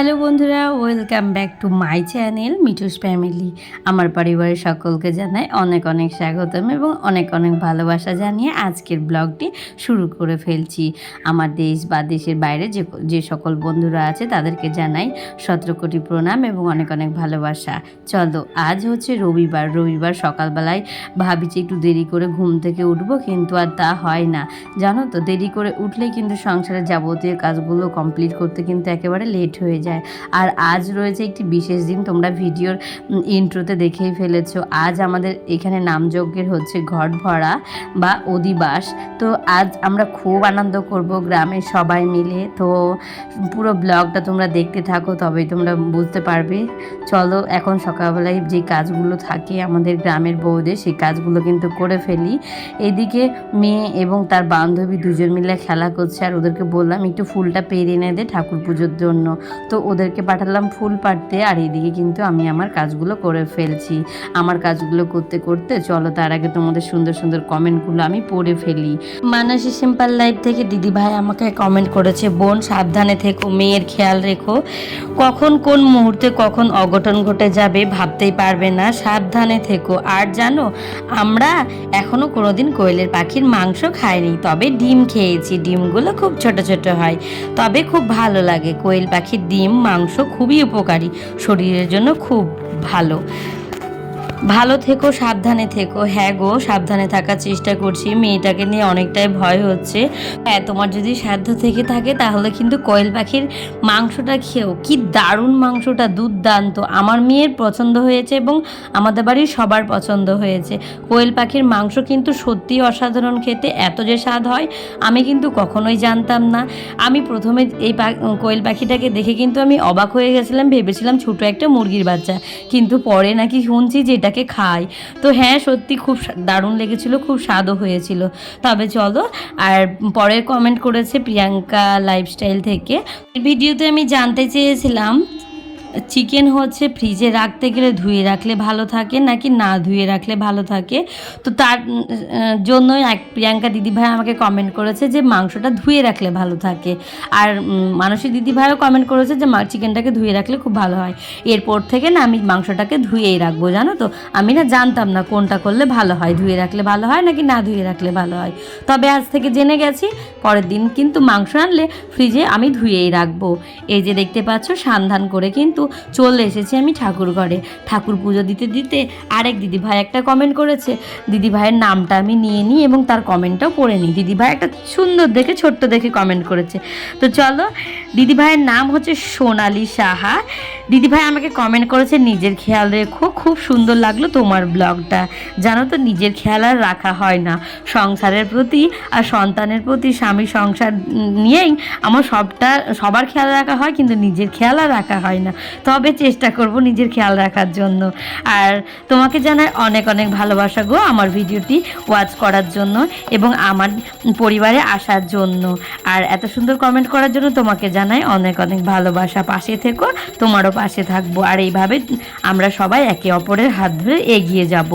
Hello বন্ধুরা, welcome back to my channel Mithu's family. আমার পরিবারের সকলকে জানাই অনেক অনেক স্বাগতম এবং অনেক অনেক ভালোবাসা জানিয়ে আজকের ব্লগটি শুরু করে ফেলছি। আমার দেশ বা দেশের বাইরে যে যে সকল বন্ধুরা আছে তাদেরকে জানাই সতেরো কোটি প্রণাম এবং অনেক অনেক ভালোবাসা। চলো, আজ হচ্ছে রবিবার। রবিবার সকালবেলায় ভাবি যে একটু দেরি করে ঘুম থেকে উঠবো, কিন্তু আর তা হয় না। জানো তো, দেরি করে উঠলেই কিন্তু সংসারের যাবতীয় কাজগুলো কমপ্লিট করতে কিন্তু একেবারে লেট হয়ে যায়। আর আজ রয়েছে একটি বিশেষ দিন, তোমরা ভিডিওর ইন্ট্রোতে দেখেই ফেলেছো। আজ আমাদের এখানে নামযজ্ঞের হচ্ছে ঘট ভরা বা অধিবাস। তো আজ আমরা খুব আনন্দ করব গ্রামের সবাই মিলে। তো পুরো ব্লগটা তোমরা দেখতে থাকো, তবেই তোমরা বুঝতে পারবে। চলো, এখন সকালবেলায় যে কাজগুলো থাকে আমাদের গ্রামের বউদের, সেই কাজগুলো কিন্তু করে ফেলি। এদিকে মেয়ে এবং তার বান্ধবী দুজন মিলে খেলা করছে। আর ওদেরকে বললাম, একটু ফুলটা পেরে এনে দে ঠাকুর পুজোর জন্য। তো ওদেরকে পাঠালাম ফুল পাড়তে, আর এইদিকে কিন্তু আমি আমার কাজগুলো করে ফেলছি। আমার কাজগুলো করতে করতে, চলো তার আগে তোমাদের সুন্দর সুন্দর কমেন্টগুলো আমি পড়ে ফেলি। মানসী সিম্পল লাইফ থেকে দিদি ভাই আমাকে কমেন্ট করেছে, বোন, সাবধানে থেকো, মেয়ের খেয়াল রেখো। কখন কোন মুহূর্তে কখন অঘটন ঘটে যাবে ভাবতেই পারবে না। সাবধানে থেকো। আর জানো, আমরা এখনও কোনোদিন কোয়েলের পাখির মাংস খাইনি। তবে ডিম খেয়েছি। ডিমগুলো খুব ছোট ছোট হয়। তবে খুব ভালো লাগে। কোয়েল পাখির ডিম মাংস খুবই উপকারী। শরীরের জন্য খুব ভালো। ভালো থেকো, সাবধানে থেকো। হ্যাঁ গো, সাবধানে থাকার চেষ্টা করছি। মেয়েটাকে নিয়ে অনেকটাই ভয় হচ্ছে। হ্যাঁ তোমার যদি সাধ্য থেকে থাকে, তাহলে কিন্তু কোয়েল পাখির মাংসটা খেয়েও কি দারুণ মাংসটা, দুর্দান্ত। আমার মেয়ের পছন্দ হয়েছে এবং আমাদের বাড়ির সবার পছন্দ হয়েছে। কোয়েল পাখির মাংস কিন্তু সত্যি অসাধারণ খেতে। এত যে স্বাদ হয়, আমি কিন্তু কখনোই জানতাম না। আমি প্রথমে এই কোয়েল পাখিটাকে দেখে কিন্তু আমি অবাক হয়ে গেছিলাম। ভেবেছিলাম ছোট একটা মুরগির বাচ্চা। কিন্তু পরে নাকি শুনছি যে এটাকে খাই। তো হ্যাঁ সত্যি খুব দারুণ লেগেছিল, খুব স্বাদও হয়েছিল। তবে চলো, আর পরের কমেন্ট করেছে প্রিয়াঙ্কা লাইফস্টাইল থেকে। ভিডিওতে আমি জানতে চেয়েছিলাম চিকেন হচ্ছে ফ্রিজে রাখতে গেলে ধুয়ে রাখলে ভালো থাকে নাকি না ধুয়ে রাখলে ভালো থাকে? তো তার জন্যই এক প্রিয়াঙ্কা দিদিভাই আমাকে কমেন্ট করেছে যে মাংসটা ধুয়ে রাখলে ভালো থাকে। আর উম, মানসী দিদিভাইও কমেন্ট করেছে যে চিকেনটাকে ধুয়ে রাখলে খুব ভালো হয়। এরপর থেকে না আমি মাংসটাকে ধুয়েই রাখব জানো তো? আমি না জানতাম না কোনটা করলে ভালো হয় ধুয়ে রাখলে ভালো হয় নাকি না ধুয়ে রাখলে ভালো হয়। তবে আজ থেকে জেনে গেছি পরের দিন কিন্তু মাংস আনলে ফ্রিজে আমি ধুয়েই রাখব। এই যে দেখতে পাচ্ছ সান্ধান করে কিন্তু চলে এসেছি আমি ঠাকুর ঘরে। ঠাকুর পুজো দিতে দিতে আরেক দিদিভাই একটা কমেন্ট করেছে। দিদিভাইয়ের নামটা আমি নিয়ে নিই এবং তার কমেন্টটাও পড়ে নিই। দিদিভাই একটা সুন্দর দেখে, ছোট্ট দেখে কমেন্ট করেছে। তো চলো, দিদিভাইয়ের নাম হচ্ছে সোনালি সাহা। দিদিভাই আমাকে কমেন্ট করেছে, নিজের খেয়াল রেখো, খুব সুন্দর লাগল তোমার ব্লগটা জানো তো, নিজের খেয়াল আর রাখা হয় না। সংসারের প্রতি আর সন্তানের প্রতি, স্বামী সংসার নিয়েই আমার সবটা, সবার খেয়াল রাখা হয়, কিন্তু নিজের খেয়াল আর রাখা হয় না। তবে চেষ্টা করব নিজের খেয়াল রাখার জন্য। আর তোমাকে জানাই অনেক অনেক ভালোবাসা গো আমার ভিডিওটি ওয়াচ করার জন্য এবং আমার পরিবারে আসার জন্য। আর এত সুন্দর কমেন্ট করার জন্য তোমাকে জানাই অনেক অনেক ভালোবাসা। পাশে থেকো, তোমারও পাশে থাকব। আর এইভাবে আমরা সবাই একে অপরের হাত ধরে এগিয়ে যাব।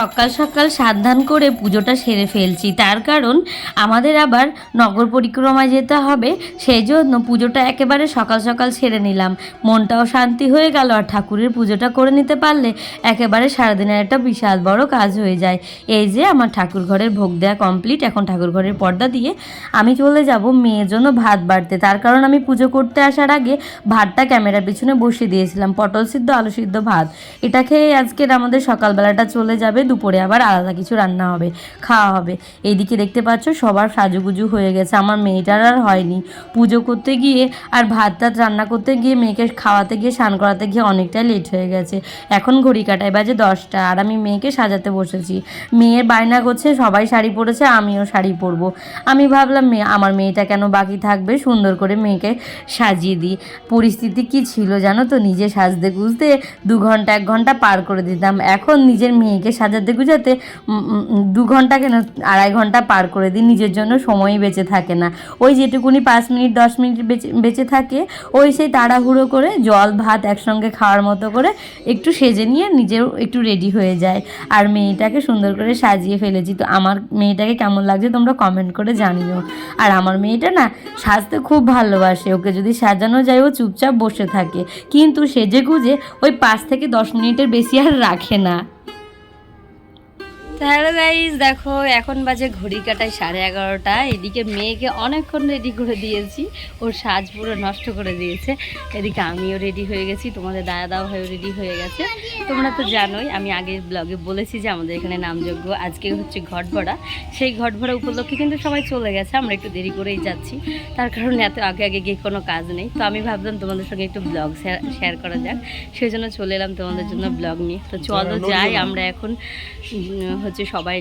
সকাল সকাল সাবধান করে পুজোটা সেরে ফেলছি। তার কারণ আমাদের আবার নগর পরিক্রমায় যেতে হবে সেই জন্য পুজোটা একেবারে সকাল সকাল সেরে নিলাম। মনটাও শান্তি হয়ে গেল আর ঠাকুরের পুজোটা করে নিতে পারলে একেবারে সারাদিনের একটা বিশাল বড় কাজ হয়ে যায়। এই যে আমার ঠাকুর ঘরের ভোগ দেওয়া কমপ্লিট এখন ঠাকুর ঘরের পর্দা দিয়ে আমি চলে যাব মেয়ের জন্য ভাত বাড়তে। তার কারণ আমি পুজো করতে আসার আগে ভাতটা ক্যামেরার পিছনে বসিয়ে দিয়েছিলাম, পটল সিদ্ধ, আলু সিদ্ধ, ভাত। এটা খেয়ে আজকের আমাদের সকালবেলাটা চলে যাবে, দুপুরে আবার আলাদা কিছু রান্না হবে, খাওয়া হবে। এইদিকে দেখতে পাচ্ছ সবার সাজুগুজু হয়ে গেছে, আমার মেয়েটার আর হয়নি। পুজো করতে গিয়ে আর ভাত রান্না করতে গিয়ে মেয়েকে খাওয়াতে গিয়ে স্নান করাতে গিয়ে অনেকটাই লেট হয়ে গেছে। এখন ঘড়ি কাটায় বাজে দশটা আর আমি মেয়েকে সাজাতে বসেছি। মেয়ের বায়না করছে, সবাই শাড়ি পরেছে, আমিও শাড়ি পরবো। আমি ভাবলাম মেয়ে আমার মেয়েটা কেন বাকি থাকবে? সুন্দর করে মেয়েকে সাজিয়ে দিই। পরিস্থিতি কি ছিল জানো তো? নিজে সাজতে গুজতে দু ঘণ্টা, এক ঘণ্টা পার করে দিতাম। এখন নিজের মেয়েকে সাজাতে গুজাতে দু ঘণ্টা কেন আড়াই ঘণ্টা পার করে দিই? নিজের জন্য সময়ই বেঁচে থাকে না। ওই যেটুকুনি পাঁচ মিনিট, দশ মিনিট বেঁচে বেঁচে থাকে, ওই সেই তাড়াহুড়ো করে জল ভাত একসঙ্গে খাওয়ার মতো করে একটু সেজে নিয়ে নিজেও একটু রেডি হয়ে যায়। আর মেয়েটাকে সুন্দর করে সাজিয়ে ফেলেছি। তো আমার মেয়েটাকে কেমন লাগছে তোমরা কমেন্ট করে জানিও। আর আমার মেয়েটা না সাজতে খুব ভালোবাসে। ওকে যদি সাজানো যায়, ও চুপচাপ বসে থাকে। কিন্তু সেজে গুজে ওই পাঁচ থেকে দশ মিনিটের বেশি আর রাখে না। হ্যালো গাইজ দেখো এখন বাজে ঘড়ি কাটায় সাড়ে এগারোটা। এদিকে মেয়েকে অনেকক্ষণ রেডি করে দিয়েছি। ওর সাজ পুরো নষ্ট করে দিয়েছে। এদিকে আমিও রেডি হয়ে গেছি তোমাদের দাদা দাও হয়েও রেডি হয়ে গেছে। তোমরা তো জানোই আমি আগের ব্লগে বলেছি যে আমাদের এখানে নামযোগ্য আজকে হচ্ছে ঘট ভরা সেই ঘট ভরা উপলক্ষে কিন্তু সবাই চলে গেছে আমরা একটু দেরি করেই যাচ্ছি। তার কারণে এত আগে আগে গিয়ে কোনো কাজ নেই। তো আমি ভাবলাম তোমাদের সঙ্গে একটু ব্লগ শেয়ার করা যাক। সেই জন্য চলে এলাম তোমাদের জন্য ব্লগ নিয়ে। তো চলো যাই আমরা এখন হচ্ছে সবাই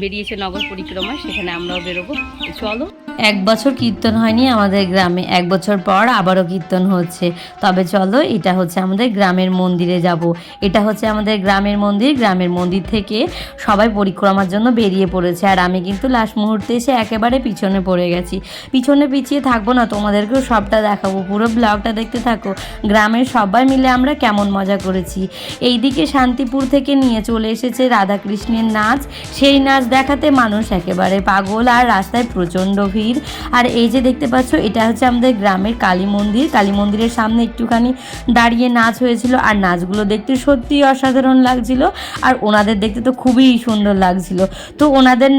বেরিয়েছে নগর পরিক্রমা সেখানে আমরাও বেরোবো। চলো। এক বছর কীর্তন হয়নি আমাদের গ্রামে, এক বছর পর আবারও কীর্তন হচ্ছে। তবে চলো, এটা হচ্ছে আমাদের গ্রামের মন্দিরে যাব। এটা হচ্ছে আমাদের গ্রামের মন্দির গ্রামের মন্দির থেকে সবাই পরিক্রমার জন্য বেরিয়ে পড়েছে। আর আমি কিন্তু লাস্ট মুহূর্তে এসে একেবারে পিছনে পড়ে গেছি। পিছনে পিছিয়ে থাকব না, তোমাদেরকেও সবটা দেখাবো। পুরো ব্লগটা দেখতে থাকো। গ্রামের সবাই মিলে আমরা কেমন মজা করেছি। এইদিকে শান্তিপুর থেকে নিয়ে চলে এসেছে রাধাকৃষ্ণের নাচ। সেই নাচ দেখাতে মানুষ একেবারে পাগল আর রাস্তায় প্রচণ্ড ভিড়। আর এই যে দেখতে পাচ্ছ, এটা হচ্ছে আমাদের গ্রামের কালী মন্দির। কালী মন্দিরের সামনে একটুখানি দাঁড়িয়ে নাচ হয়েছিল, আর নাচগুলো দেখতে সত্যিই অসাধারণ লাগছিল। আর ওনাদের দেখতে তো খুবই সুন্দর লাগছিল। তো ওনাদের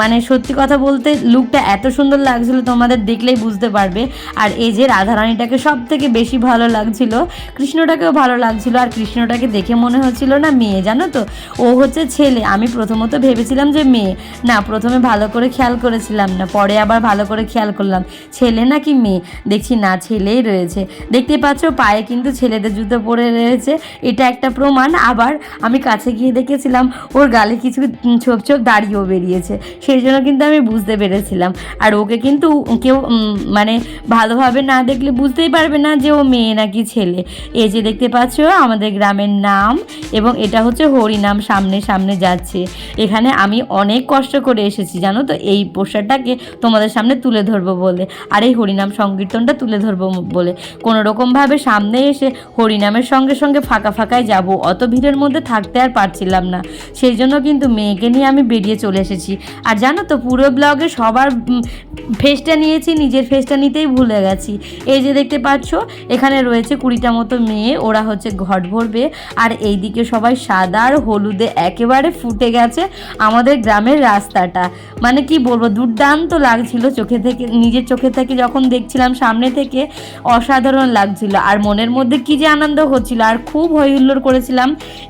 মানে সত্যি কথা বলতে লুকটা এত সুন্দর লাগছিল, তোমাদের দেখলেই বুঝতে পারবে। আর এই যে রাধারানীটাকে সব থেকে বেশি ভালো লাগছিল, কৃষ্ণটাকেও ভালো লাগছিল। আর কৃষ্ণটাকে দেখে মনে হচ্ছিল না, মেয়ে জানো তো? ও হচ্ছে ছেলে। আমি প্রথমত ভেবেছিলাম যে মেয়ে। না, প্রথমে ভালো করে খেয়াল করেছিলাম না, পরে আবার ভালো করে খেয়াল করলাম। ছেলে নাকি মেয়ে? দেখছি না, ছেলেই রয়েছে। দেখতে পাচ্ছ, পায়ে কিন্তু ছেলেদের জুতো পরে রয়েছে। এটা একটা প্রমাণ। আবার আমি কাছে গিয়ে দেখেছিলাম, ওর গালে কিছু ছোপ ছোপ দাড়িও বেরিয়েছে। সেই জন্য কিন্তু আমি বুঝতে পেরেছিলাম। আর ওকে কিন্তু কেউ মানে ভালোভাবে না দেখলে বুঝতেই পারবে না যে ও মেয়ে নাকি ছেলে। এই যে দেখতে পাচ্ছ, আমাদের গ্রামের নাম এবং এটা হচ্ছে হরিনাম সামনে সামনে যাচ্ছে। এখানে আমি অনেক কষ্ট করে এসেছি, জানো তো? এই পোস্টারটাকে তোমাদের সামনে তুলে ধরবো বলে। আর এই হরিনাম সংকীর্তনটা তুলে ধরবো বলে। কোনো রকমভাবে সামনে এসে হরিনামের সঙ্গে সঙ্গে ফাঁকা ফাঁকায় যাব। অত ভিড়ের মধ্যে থাকতে আর পারছিলাম না। সেই জন্য কিন্তু মেয়েকে নিয়ে আমি বেরিয়ে চলে এসেছি। আর জানো তো, পুরো ব্লগে সবার ফেসটা নিয়েছি, নিজের ফেসটা নিতেই ভুলে গেছি। এই যে দেখতে পাচ্ছ, এখানে রয়েছে কুড়িটা মতো মেয়ে, ওরা হচ্ছে ঘট ভরবে। আর এইদিকে সবাই সাদা আর হলুদে একেবারে ফুটে গেছে আমাদের গ্রামের রাস্তাটা। মানে কি বলব, দুর্দান্ত লাগছিল চোখে থেকে, নিজের চোখে থেকে যখন দেখছিলাম সামনে থেকে অসাধারণ লাগছিল। আর মনের মধ্যে কি যে আনন্দ হচ্ছিল, আর খুব হই হুল্লোড় করেছিলাম।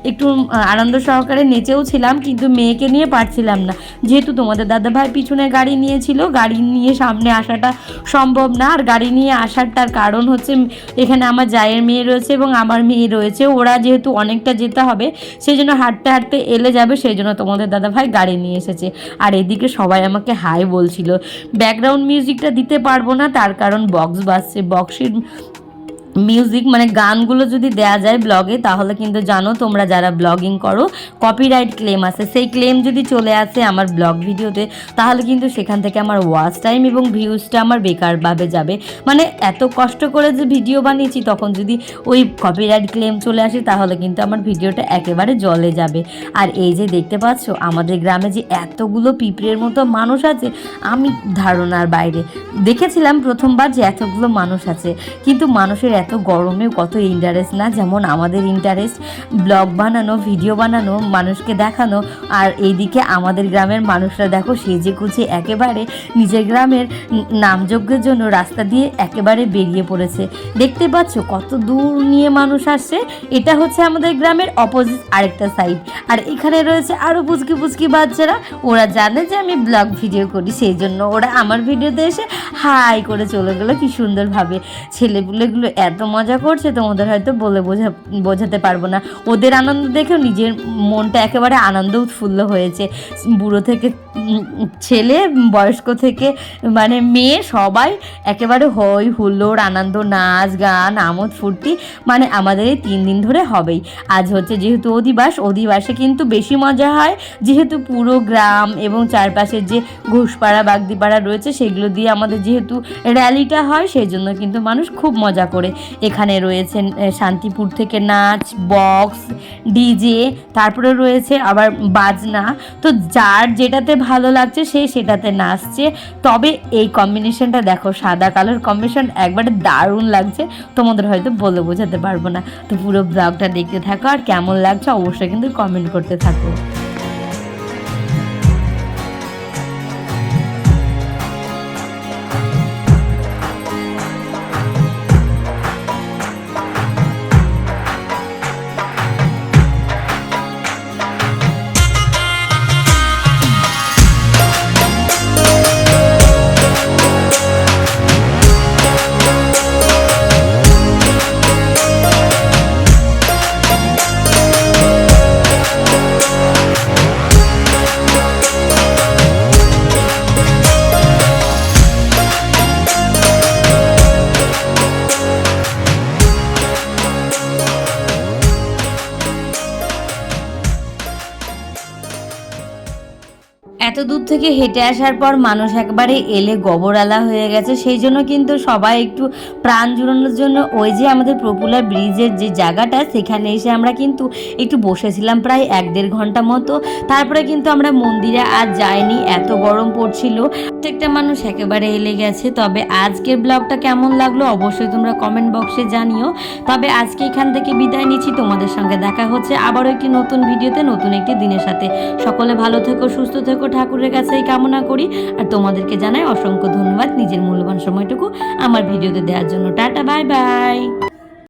একটু আনন্দ সহকারে নেচেও ছিলাম, কিন্তু মেয়েকে নিয়ে পারছিলাম না। যেহেতু তোমাদের দাদা ভাই পিছনে গাড়ি নিয়েছিল, গাড়ি নিয়ে সামনে আসাটা সম্ভব না। আর গাড়ি নিয়ে আসার তার কারণ হচ্ছে, এখানে আমার জায়ের মেয়ে রয়েছে এবং আমার মেয়ে রয়েছে। ওরা যেহেতু অনেকটা যেতে হবে সেই জন্য হাঁটতে হাঁটতে এলে যাবে সেই জন্য তোমাদের দাদা ভাই গাড়ি নিয়ে এসেছে। আর এদিকে সবাই আমাকে হাই বলছিল ব্যাকগ্রাউন্ড মিউজিকটা দিতে পারব না তার কারণ বক্স বাজছে। বক্সের মিউজিক মানে গানগুলো যদি দেয়া যায় ব্লগে তাহলে কিন্তু জানো তোমরা যারা ব্লগিং করো কপিরাইট ক্লেম আছে। সেই ক্লেম যদি চলে আসে আমার ব্লগ ভিডিওতে তাহলে কিন্তু সেখান থেকে আমার ওয়াচ টাইম এবং ভিউজটা আমার বেকারভাবে যাবে। মানে এত কষ্ট করে যে ভিডিও বানিয়েছি, তখন যদি ওই কপিরাইট ক্লেম চলে আসে, তাহলে কিন্তু আমার ভিডিওটা একেবারে জলে যাবে। আর এই যে দেখতে পাচ্ছ, আমাদের গ্রামে যে এতগুলো পিঁপড়ের মতো মানুষ আছে, আমি ধারণার বাইরে। দেখেছিলাম প্রথমবার যে এতগুলো মানুষ আছে, কিন্তু মানুষের এত গরমেও কত ইন্টারেস্ট না? যেমন আমাদের ইন্টারেস্ট ব্লগ বানানো ভিডিও বানানো, মানুষকে দেখানো, আর এইদিকে আমাদের গ্রামের মানুষরা দেখো সেজে কুচে একেবারে নিজের গ্রামের নামযজ্ঞের জন্য রাস্তা দিয়ে একেবারে বেরিয়ে পড়েছে। দেখতে পাচ্ছ কত দূর নিয়ে মানুষ আসছে। এটা হচ্ছে আমাদের গ্রামের অপোজিট আরেকটা সাইড আর এখানে রয়েছে আরও পুচকি পুচকি বাচ্চারা। ওরা জানে যে আমি ব্লগ ভিডিও করি, সেই জন্য ওরা আমার ভিডিওতে এসে হাই করে চলে গেলো। কি সুন্দরভাবে ছেলেপুলেগুলো এত মজা করছে, তোমাদের হয়তো বলে বোঝা, বোঝাতে পারব না। ওদের আনন্দ দেখেও নিজের মনটা একেবারে আনন্দ উৎফুল্ল হয়েছে। বুড়ো থেকে, ছেলে, বয়স্ক থেকে মানে মেয়ে সবাই একেবারে হই হুল্লোড়, আনন্দ, নাচ, গান, আমোদ, ফুর্তি মানে আমাদের এই তিন দিন ধরে হবেই। আজ হচ্ছে যেহেতু অধিবাস, অধিবাসে কিন্তু বেশি মজা হয়। যেহেতু পুরো গ্রাম এবং চারপাশের যে ঘুষপাড়া, বাগদিপাড়া রয়েছে, সেগুলো দিয়ে আমাদের যেহেতু র্যালিটা হয় সেই জন্য কিন্তু মানুষ খুব মজা করে। এখানে রয়েছে শান্তিপুর থেকে নাচ, বক্স, ডিজে, তারপরে রয়েছে আবার বাজনা। তো যার যেটাতে ভালো লাগছে সে সেটাতে নাচছে। তবে এই কম্বিনেশনটা দেখো, সাদা কালোর কম্বিনেশন একবারে দারুণ লাগছে। তোমাদের হয়তো বলে বোঝাতে পারব না। তো পুরো ব্লগটা দেখতে থাকো আর কেমন লাগছে অবশ্যই কিন্তু কমেন্ট করতে থাকো। দূর থেকে হেঁটে আসার পর মানুষ একবারে এলে গবরালা হয়ে গেছে। সেই জন্য কিন্তু সবাই একটু প্রাণ জুড়ানোর জন্য ওই যে আমাদের প্রপুলার ব্রিজের যে জায়গাটা, সেখানে এসে আমরা কিন্তু একটু বসেছিলাম প্রায় এক দেড় ঘণ্টা মতো। তারপরে কিন্তু আমরা মন্দিরে আর যাইনি, এত গরম পড়ছিল। প্রত্যেকটা মানুষ একেবারে এলে গেছে। তবে আজকের ব্লগটা কেমন লাগল অবশ্যই তোমরা কমেন্ট বক্সে জানিও। তবে আজকে এখান থেকে বিদায় নিচ্ছি, তোমাদের সঙ্গে দেখা হচ্ছে আবারও একটি নতুন ভিডিওতে নতুন একটি দিনের সাথে। সকলে ভালো থেকো, সুস্থ থেকো ঠাকুরের কাছেই কামনা করি। আর তোমাদেরকে জানাই অসংখ্য ধন্যবাদ নিজের মূল্যবান সময়টুকু আমার ভিডিওতে দেওয়ার জন্য। Tata, bye bye.